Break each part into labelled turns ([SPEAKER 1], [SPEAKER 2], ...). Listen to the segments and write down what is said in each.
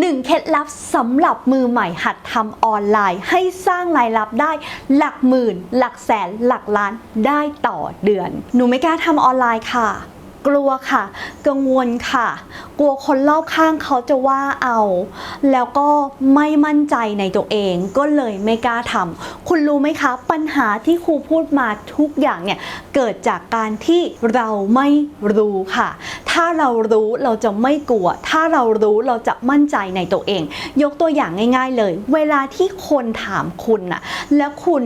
[SPEAKER 1] 1เคล็ดลับสำหรับมือใหม่หัดทำออนไลน์ ให้สร้างรายรับได้หลักหมื่น หลักแสนหลักล้านได้ต่อเดือน หนูไม่กล้าทำออนไลน์ค่ะกลัวค่ะ กังวลค่ะ กลัวคนรอบข้างเขาจะว่าเอา แล้วก็ไม่มั่นใจในตัวเองก็เลยไม่กล้าทำคุณรู้ไหมคะ ปัญหาที่ครูพูดมาทุกอย่างเนี่ย เกิดจากการที่เราไม่รู้ค่ะ ถ้าเรารู้เราจะไม่กลัว ถ้าเรารู้เราจะมั่นใจในตัวเอง ยกตัวอย่างง่าย ๆ เลย เวลาที่คนถามคุณน่ะแล้วคุณ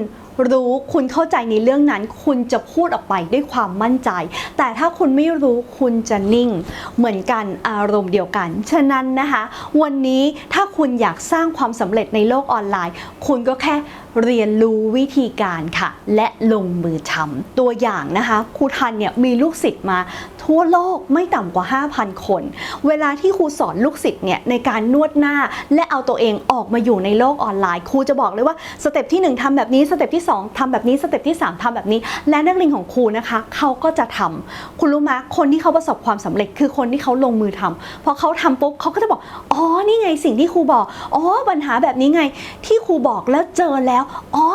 [SPEAKER 1] รู้คุณเข้าใจในเรื่องนั้น คุณจะพูดออกไปด้วยความมั่นใจ แต่ถ้าคุณไม่รู้คุณจะนิ่ง เหมือนกันอารมณ์เดียวกัน ฉะนั้นนะคะ วันนี้ถ้าคุณอยากสร้างความสำเร็จในโลกออนไลน์ คุณก็แค่เรียนรู้วิธีการค่ะ และลงมือทำตัวอย่างนะคะครูทันเนี่ยมีลูกศิษย์มาทั่วโลกไม่ต่ำกว่า 5,000 คน เวลาที่ครูสอนลูกศิษย์เนี่ยในการนวดหน้า และเอาตัวเองออกมาอยู่ในโลกออนไลน์ครูจะบอกเลยว่าสเต็ปที่ 1ทำแบบนี้สเต็ปที่2ทำแบบนี้สเต็ปที่ 3ทำแบบนี้ และนักเรียนของครูนะคะเขาก็จะทำคุณรู้ไหมคนที่เขาประสบความสำเร็จคือคนที่เขาลงมือทำพอเขาทำปุ๊บเขาก็จะบอกอ๋อนี่ไงสิ่งที่ครูบอกอ๋อปัญหาแบบนี้ไงที่ครูบอกแล้วเจอแล้วอ๋อ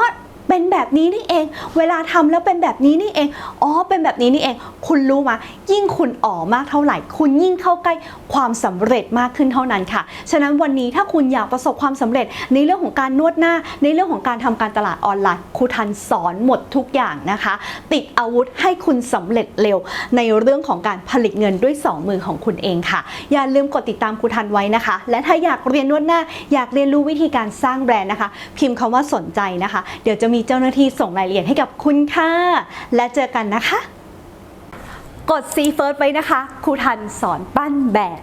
[SPEAKER 1] เป็นแบบนี้นี่เอง เวลาทำแล้วเป็นแบบนี้นี่เอง อ๋อ เป็นแบบนี้นี่เอง คุณรู้มายิ่งคุณอ๋อมากเท่าไหร่ คุณยิ่งเข้าใกล้ความสำเร็จมากขึ้นเท่านั้นค่ะ ฉะนั้นวันนี้ถ้าคุณอยากประสบความสำเร็จในเรื่องของการนวดหน้า ในเรื่องของการทำการตลาดออนไลน์ครูทันสอนหมดทุกอย่างนะคะ ติดอาวุธให้คุณสำเร็จเร็ว ในเรื่องของการผลิตเงินด้วย 2 มือของคุณเองค่ะ อย่าลืมกดติดตามครูทันไว้นะคะ และถ้าอยากเรียนนวดหน้า อยากเรียนรู้วิธีการสร้างแบรนด์นะคะ พิมพ์คำว่าสนใจนะคะ เดี๋ยวจะมีเจ้าหน้าที่ส่งรายละเอียดให้กับคุณค่ะ และเจอกันนะคะ กด C First ไว้นะคะ ครูทันสอนปั้นแบรน